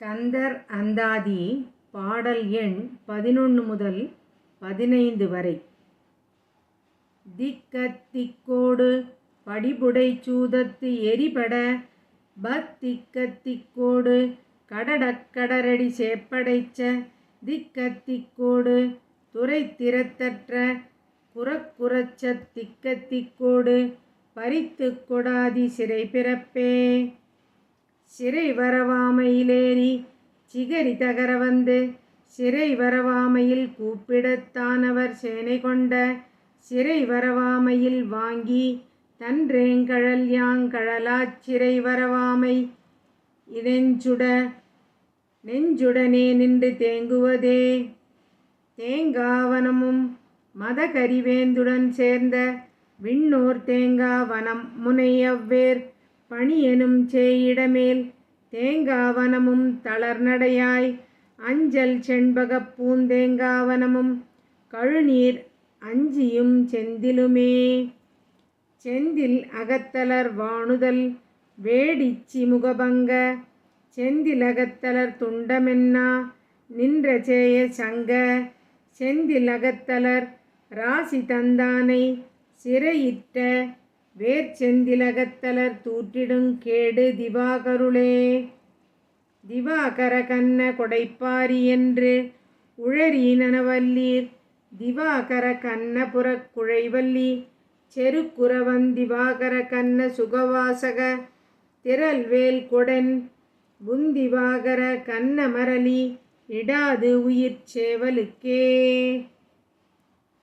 கந்தர் அந்தாதி பாடல் எண் பதினொன்று முதல் பதினைந்து வரை. திக்கத்திக்கோடு படிபுடைச் சூதத்து எரிபட பத்திக்கத்திக்கோடு கடடக்கடரடி சேப்படைச்ச திக்கத்திக்கோடு துறை திறத்தற்ற குறக்குறச்சத் திக்கத்திக்கோடு பறித்து கொடாதி சிறை பிறப்பே சிறை வரவாமையிலேறி சிகரி தகர வந்து சிறை வரவாமையில் கூப்பிடத்தானவர் சேனை கொண்ட சிறை வரவாமையில் வாங்கி தன்றேங்கழல் யாங்கழலாச் சிறை வரவாமை. இதெஞ்சுட நெஞ்சுடனே நின்று தேங்குவதே. தேங்காவனமும் மதகரிவேந்துடன் சேர்ந்த விண்ணோர் தேங்காவனம் முனையவ்வேர் பணியெனும் சேயிடமேல் தேங்காவனமும் தளர்நடையாய். அஞ்சல் செண்பகப் பூந்தேங்காவனமும் கழுநீர் அஞ்சியும் செந்திலுமே. செந்தில் அகத்தலர் வாணுதல் வேடிச்சி முகபங்க செந்திலகத்தலர் துண்டமென்னா நின்ற சேய சங்க. செந்திலகத்தலர் ராசி தந்தானை சிறையிட்ட வேர்ச்செந்திலகத்தலர் தூற்றிடுங் கேடு திவாகருளே. திவாகர கண்ண கொடைப்பாரி என்று உழறீனவல்லீர் திவாகர கண்ண குழைவல்லி. செருக்குறவன் திவாகர கண்ண சுகவாசக. திரல்வேல் கொடன் புந்திவாகர கண்ணமரளி இடாது உயிர் சேவலுக்கே.